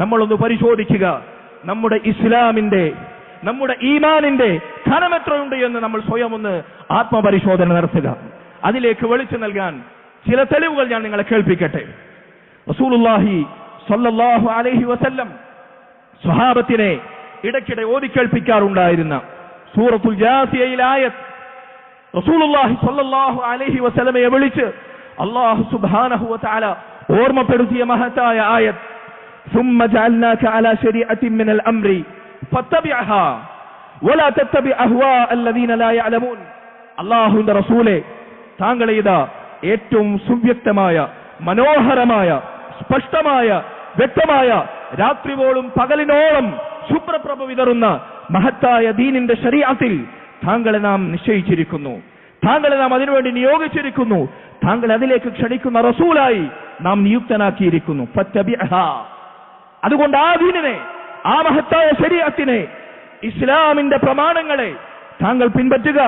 നമ്മളൊന്ന് പരിശോധിക്കുക. നമ്മുടെ ഇസ്ലാമിന്റെ നമ്മുടെ ഈമാനിന്റെ ഖനമെത്രയുണ്ട് എന്ന് നമ്മൾ സ്വയം ഒന്ന് ആത്മപരിശോധന നടത്തുക. അതിലേക്ക് വെളിച്ചു നൽകാൻ ചില തെളിവുകൾ ഞാൻ നിങ്ങളെ കേൾപ്പിക്കട്ടെ. റസൂലുള്ളാഹി സല്ലല്ലാഹു അലൈഹി വസല്ലം സ്വഹാബത്തിനെ ഇടയ്ക്കിടെ ഓതിക്കേൾപ്പിക്കാറുണ്ടായിരുന്ന സൂറത്തുൽ ജാസിയയിൽ ആയത്ത് റസൂലുള്ളാഹി സ്വല്ലല്ലാഹു അലൈഹി വസല്ലമയെ വിളിച്ച് അല്ലാഹു സുബ്ഹാനഹു വതആല ഓർമ്മപ്പെടുത്തിയ മഹത്തായ ആയത്ത് ثم جعلناك على شريعة من الأمر فاتبعها ولا تتبع أهواء الذين لا يعلمون അള്ളാഹുവിന്റെ റസൂലെ താങ്കളെ ഇതാ ഏറ്റവും സുവ്യക്തമായ മനോഹരമായ സ്പഷ്ടമായ വ്യക്തമായ രാത്രിപോളും പകലിനോളം ശുഭ്രപ്രഭ വിതറുന്ന മഹത്തായ ദീനിന്റെ ശരീരത്തിൽ താങ്കളെ നാം നിശ്ചയിച്ചിരിക്കുന്നു താങ്കളെ നാം അതിനുവേണ്ടി നിയോഗിച്ചിരിക്കുന്നു താങ്കളെ അതിലേക്ക് ക്ഷണിക്കുന്ന റസൂലായി നാം നിയുക്തനാക്കിയിരിക്കുന്നു ഫത്തബിഅഹാ. അതുകൊണ്ട് ആ ദീനിനെ ആ മഹത്തായ ശരീരത്തിനെ ഇസ്ലാമിന്റെ പ്രമാണങ്ങളെ താങ്കൾ പിൻപറ്റുക.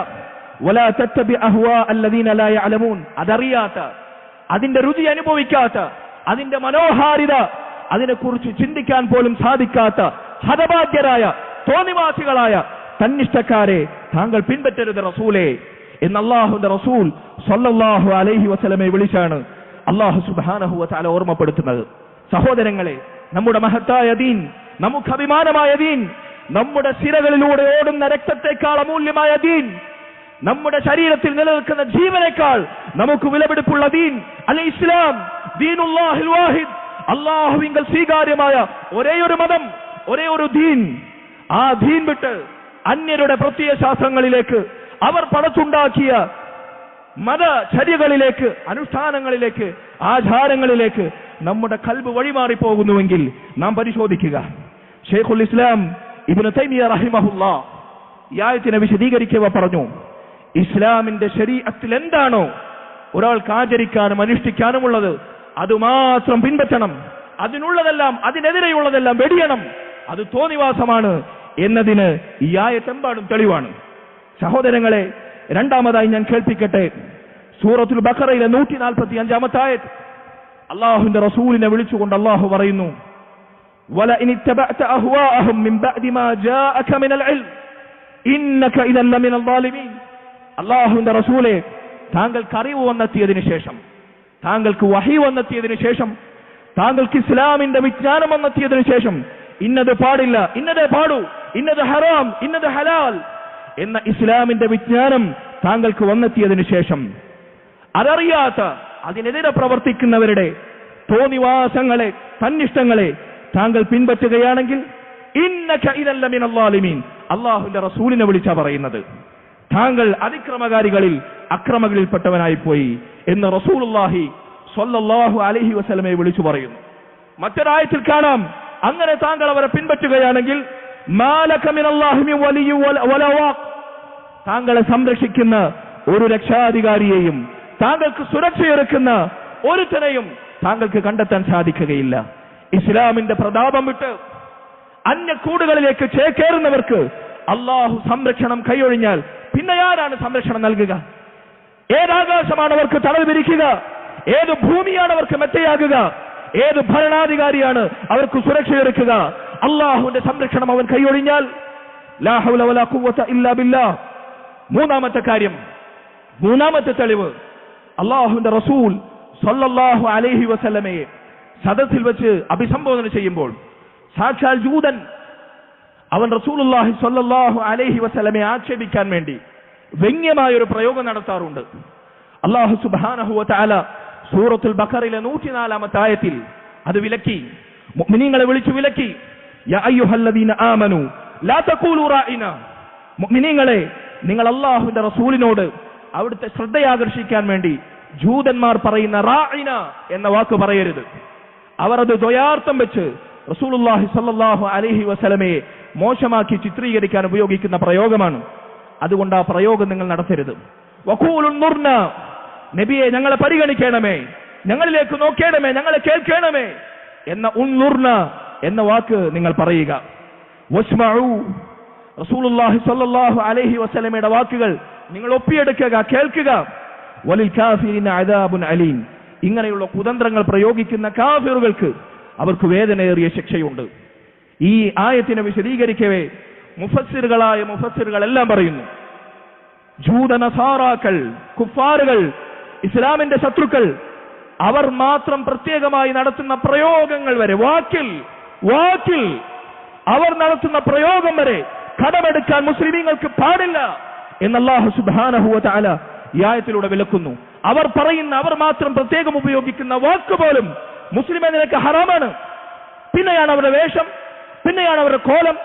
അതറിയാത്ത അതിന്റെ രുചി അനുഭവിക്കാത്ത അതിന്റെ മനോഹാരിത അതിനെക്കുറിച്ച് ചിന്തിക്കാൻ പോലും സാധിക്കാത്ത ഹതഭാഗ്യരായ തോന്നിവാസികളായ തന്നിഷ്ടക്കാരെ താങ്കൾ പിൻപറ്റരുത് റസൂലെ. എന്ന് അള്ളാഹുന്റെ റസൂൽ സൊല്ലാഹു അലൈഹി വസ്ലമെ വിളിച്ചാണ് അള്ളാഹു സുബ്ഹാനഹു വതആല ഓർമ്മപ്പെടുത്തുന്നത്. സഹോദരങ്ങളെ നമ്മുടെ മഹത്തായ ദീൻ നമുക്ക് അഭിമാനമായ ദീൻ നമ്മുടെ സിരകളിലൂടെ ഓടുന്ന രക്തത്തെക്കാൾ അമൂല്യമായ ദീൻ നമ്മുടെ ശരീരത്തിൽ നിലനിൽക്കുന്ന ജീവനേക്കാൾ നമുക്ക് വിലപിടിപ്പുള്ള ദീൻ അല്ല ഇസ്ലാം? ദീനുല്ലാഹിൽ വാഹിദ്. അള്ളാഹുവിങ്കൽ സ്വീകാര്യമായ ഒരേ ഒരു മതം ഒരേ ഒരു ദീൻ. ആ ദീൻ വിട്ട് അന്യരുടെ പ്രത്യയ ശാസ്ത്രങ്ങളിലേക്ക് അവർ പടച്ചുണ്ടാക്കിയ മതചര്യകളിലേക്ക് അനുഷ്ഠാനങ്ങളിലേക്ക് ആചാരങ്ങളിലേക്ക് നമ്മുടെ കൽബ് വഴിമാറി പോകുന്നുവെങ്കിൽ നാം പരിശോധിക്കുക. ഷെയ്ഖുൽ ഇസ്ലാം ഇബ്നു തൈമിയ റഹിമഹുല്ല യായത്തിനെ വിശദീകരിക്കുക പറഞ്ഞു ഇസ്ലാമിന്റെ ശരീരത്തിൽ എന്താണോ ഒരാൾക്ക് ആചരിക്കാനും അനുഷ്ഠിക്കാനുമുള്ളത് അതുമാത്രം പിൻപറ്റണം. അതിനുള്ളതെല്ലാം അതിനെതിരെയുള്ളതെല്ലാം വെടിയണം. അത് തോന്നിവാസമാണ് എന്നതിന് ഈ ആയത്തെമ്പാടും തെളിവാണ്. സഹോദരങ്ങളെ രണ്ടാമതായി ഞാൻ കേൾപ്പിക്കട്ടെ. സൂറത്തുൽ ബഖറയിലെ നൂറ്റി നാൽപ്പത്തി അഞ്ചാമത്തെ ആയത്ത്. അള്ളാഹുവിന്റെ റസൂലിനെ വിളിച്ചുകൊണ്ട് അള്ളാഹു പറയുന്നു അള്ളാഹുവിന്റെ റസൂലെ താങ്കൾക്ക് അറിവ് വന്നെത്തിയതിനു ശേഷം താങ്കൾക്ക് വഹി വന്നെത്തിയതിനു ശേഷം താങ്കൾക്ക് ഇസ്ലാമിന്റെ വിജ്ഞാനം വന്നെത്തിയതിനു ശേഷം ഇന്നത് പാടില്ല ഇന്നതേ പാടൂ ഇന്നത് ഹറാം ഇന്നത് ഹലാൽ എന്ന ഇസ്ലാമിന്റെ വിജ്ഞാനം താങ്കൾക്ക് വന്നെത്തിയതിനു ശേഷം അതറിയാത്ത അതിനെതിരെ പ്രവർത്തിക്കുന്നവരുടെ തോന്നിവാസങ്ങളെ തന്നിഷ്ടങ്ങളെ താങ്കൾ പിൻപറ്റുകയാണെങ്കിൽ അള്ളാഹുന്റെ റസൂലിനെ വിളിച്ചാ പറയുന്നത്. താങ്കൾ അതിക്രമകാരികളിൽ അക്രമകളിൽപ്പെട്ടവനായി പോയി എന്ന് റസൂലുള്ളാഹി സ്വല്ലല്ലാഹു അലൈഹി വസല്ലമയെ വിളിച്ചു പറയുന്നു. മറ്റൊരായത്തിൽ കാണാം അങ്ങനെ താങ്കൾ അവരെ പിൻപറ്റുകയാണെങ്കിൽ താങ്കളെ സംരക്ഷിക്കുന്ന ഒരു രക്ഷാധികാരിയെയും താങ്കൾക്ക് സുരക്ഷയൊരുക്കുന്ന ഒരുത്തനെയും താങ്കൾക്ക് കണ്ടെത്താൻ സാധിക്കുകയില്ല. ഇസ്ലാമിന്റെ പ്രതാപം വിട്ട് അന്യക്കൂടുകളിലേക്ക് ചേക്കേറുന്നവർക്ക് അള്ളാഹു സംരക്ഷണം കൈയൊഴിഞ്ഞാൽ പിന്നെ ആരാണ് സംരക്ഷണം നൽകുക? ഏതാകാശമാണ് അവർക്ക് തണൽ വിരിക്കുക? ഏത് ഭൂമിയാണ് അവർക്ക് മെത്തയാകുക? ഏത് ഭരണാധികാരിയാണ് അവർക്ക് സുരക്ഷയൊരുക്കുക അള്ളാഹുവിന്റെ സംരക്ഷണം അവൻ കൈയൊഴിഞ്ഞാൽ മൂന്നാമത്തെ കാര്യം മൂന്നാമത്തെ തെളിവ്. അള്ളാഹുവിന്റെ റസൂൽ സല്ലല്ലാഹു അലൈഹി വസല്ലമയെ സദസ്സിൽ വെച്ച് അഭിസംബോധന ചെയ്യുമ്പോൾ സാക്ഷാൽ ജൂതൻ അവൻ റസൂലുള്ളാഹി സല്ലാഹു അലൈഹി വസല്ലമയെ ആക്ഷേപിക്കാൻ വേണ്ടി വ്യംഗ്യമായ ഒരു പ്രയോഗം നടത്താറുണ്ട്. അള്ളാഹു വതആല സൂറത്തുൽ ബഖറിലെ നൂറ്റിനാലാമത്തെ ആയത്തിൽ അത് വിലക്കി മുഅ്മിനീങ്ങളെ വിളിച്ചു വിലക്കി അയ്യുഹല്ലദീന ആമനു ലാ തഖൂലു മുഅ്മിനീങ്ങളെ നിങ്ങൾ അള്ളാഹുവിന്റെ റസൂലിനോട് അവിടുത്തെ ശ്രദ്ധയാകർഷിക്കാൻ വേണ്ടി ജൂതന്മാർ പറയുന്ന റായിന എന്ന വാക്ക് പറയരുത്. അവർ അത് ദ്വയാർത്ഥം വെച്ച് റസൂലുള്ളാഹി സല്ലാഹു അലഹി വസലമയെ മോശമാക്കി ചിത്രീകരിക്കാൻ ഉപയോഗിക്കുന്ന പ്രയോഗമാണ്. അതുകൊണ്ട് ആ പ്രയോഗം നിങ്ങൾ നടത്തരുത്. നബിയെ ഞങ്ങളെ പരിഗണിക്കണമേ ഞങ്ങളിലേക്ക് നോക്കേണമേ ഞങ്ങളെ കേൾക്കണമേ എന്ന ഉൺ എന്ന വാക്ക് നിങ്ങൾ പറയുക. റസൂലുള്ളാഹി സ്വല്ലല്ലാഹു അലൈഹി വസല്ലമയുടെ വാക്കുകൾ നിങ്ങൾ ഒപ്പിയെടുക്കുക കേൾക്കുക. വലിൽ കാഫിരിന അദാബുൻ അലീം. ഇങ്ങനെയുള്ള കുതന്ത്രങ്ങൾ പ്രയോഗിക്കുന്ന കാഫിറുകൾക്ക് അവർക്ക് വേദനയേറിയ ശിക്ഷയുണ്ട്. ഈ ആയത്തിനെ വിശദീകരിക്കവേ മുഫസ്സിറുകളായ മുഫസ്സിറുകൾ എല്ലാം പറയുന്നു. ജൂത നസാറാക്കൾ കുഫാറുകൾ ഇസ്ലാമിന്റെ ശത്രുക്കൾ അവർ മാത്രം പ്രത്യേകമായി നടത്തുന്ന പ്രയോഗങ്ങൾ വരെ വാക്കിൽ വാക്കിൽ അവർ നടത്തുന്ന പ്രയോഗം വരെ കടമെടുക്കാൻ മുസ്ലിമീങ്ങൾക്ക് പാടില്ല എന്ന് അല്ലാഹു സുബ്ഹാനഹു തആല ഈ ആയത്തിലൂടെ വിലക്കുന്നു. അവർ പറയുന്ന അവർ മാത്രം പ്രത്യേകം ഉപയോഗിക്കുന്ന വാക്ക് പോലും മുസ്ലിം നിനക്ക് ഹറാമാണ്. പിന്നെയാണ് അവരുടെ വേഷം പിന്നെയാണ് അവരുടെ കോലം.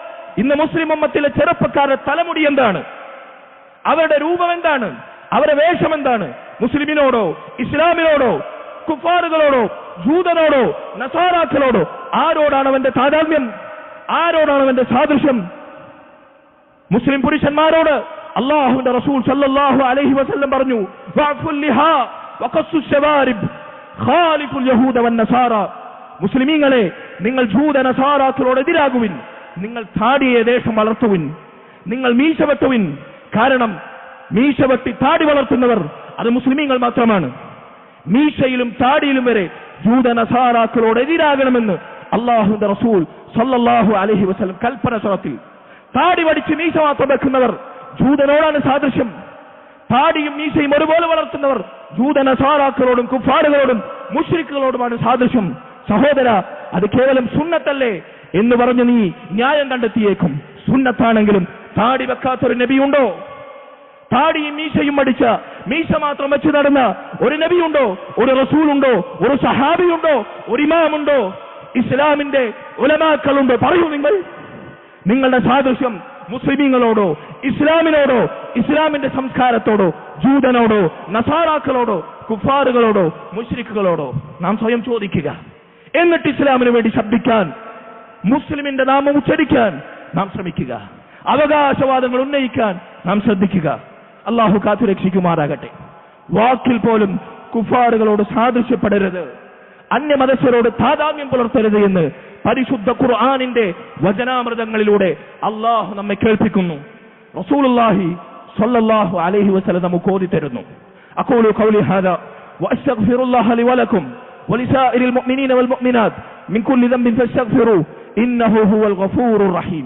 ഇന്ന് മുസ്ലിം ഉമ്മത്തിലെ ചെറുപ്പക്കാരുടെ തലമുടി എന്താണ്? അവരുടെ രൂപം എന്താണ്? അവരുടെ വേഷം എന്താണ്? മുസ്ലിമിനോടോ ഇസ്ലാമിനോടോ കുഫാറുകളോടോ ജൂതനോടോ നസാറാക്കളോടോ ആരോടാണ് അവന്റെ താതാത്മ്യം? ആരോടാണ് അവന്റെ സാദൃശ്യം? മുസ്ലിം പുരുഷന്മാരോട് അള്ളാഹുവിന്റെ റസൂൽ സല്ലല്ലാഹു അലൈഹി വസല്ലം പറഞ്ഞു മുസ്ലിമീങ്ങളെ നിങ്ങൾ ജൂത നസാറാക്കളോട് എതിരാകുവിൻ നിങ്ങൾ താടിയെ ദേഷം വളർത്തുവിൻ നിങ്ങൾ മീശ വെട്ടുവിൻ. കാരണം മീശ വെട്ടി താടി വളർത്തുന്നവർ അത് മുസ്ലിമീങ്ങൾ മാത്രമാണ്. മീശയിലും താടിയിലും വരെ ജൂത നസാറാക്കളോട് എതിരാകണമെന്ന് അള്ളാഹുന്റെ റസൂൽ സല്ലല്ലാഹു അലൈഹി വസല്ലം കൽപ്പന സ്വറത്തിൽ താടി വടിച്ച് മീശ മാത്രം വെക്കുന്നവർ ജൂതനോടാണ് സാദൃശ്യം. താടിയും മീശയും ഒരുപോലെ വളർത്തുന്നവർ ജൂതന സാറാക്കളോടും കുഫാറുകളോടും മുഷ്രിക്കുകളോടുമാണ് സാദൃശ്യം. സഹോദര അത് കേവലം സുന്നത്തല്ലേ എന്ന് പറഞ്ഞ് നീ ന്യായം കണ്ടെത്തിയേക്കും. സുന്നത്താണെങ്കിലും താടി വെക്കാത്തൊരു നബിയുണ്ടോ? താടിയും മീശയും അടിച്ച മീശ മാത്രം വെച്ച് നടന്ന ഒരു നബിയുണ്ടോ? ഒരു റസൂലുണ്ടോ? ഒരു സഹാബിയുണ്ടോ? ഒരു ഇമാമുണ്ടോ? ഇസ്ലാമിന്റെ ഉലമാക്കളുണ്ടോ? പറയൂ നിങ്ങൾ. നിങ്ങളുടെ സാദൃശ്യം മുസ്ലിമീങ്ങളോടോ ഇസ്ലാമിനോടോ ഇസ്ലാമിന്റെ സംസ്കാരത്തോടോ ജൂതനോടോ നസാറാക്കളോടോ കുഫാറുകളോടോ മുഷ്രിഖുകളോടോ നാം സ്വയം ചോദിക്കുക. എന്നിട്ട് ഇസ്ലാമിന് വേണ്ടി ശബ്ദിക്കാൻ മുസ്ലിമിന്റെ നാമം ഉച്ചരിക്കാൻ നാം ശ്രമിക്കുക. അവകാശവാദങ്ങൾ ഉന്നയിക്കാൻ നാം ശ്രദ്ധിക്കുക. അള്ളാഹു കാത്തു രക്ഷിക്കുമാറാകട്ടെ വാക്കിൽ പോലും കുഫാറുകളോട് സാദൃശ്യപ്പെടരുത്. അന്യമതസ്ഥരോട് താതാമ്യം പുലർത്തരുത് എന്ന് പരിശുദ്ധ ഖുർആാനിന്റെ വചനാമൃതങ്ങളിലൂടെ അള്ളാഹു നമ്മെ കേൾപ്പിക്കുന്നു. റസൂലുള്ളാഹി സല്ലല്ലാഹു അലൈഹി വസല്ലം നമുക്ക് ഓതി തരുന്നു. അഖൂലു ഖൗലി ഹാദാ വഅസ്തഗ്ഫിറുല്ലാഹ ലി വലക്കും വലിസാഇരിൽ മുഅ്മിനീന വൽ മുഅ്മിനാത് മിൻ കുല്ലി ദംബിൻ ഫസ്തഗ്ഫിറു ഇന്നഹു ഹുവൽ ഗഫൂറുർ റഹീം.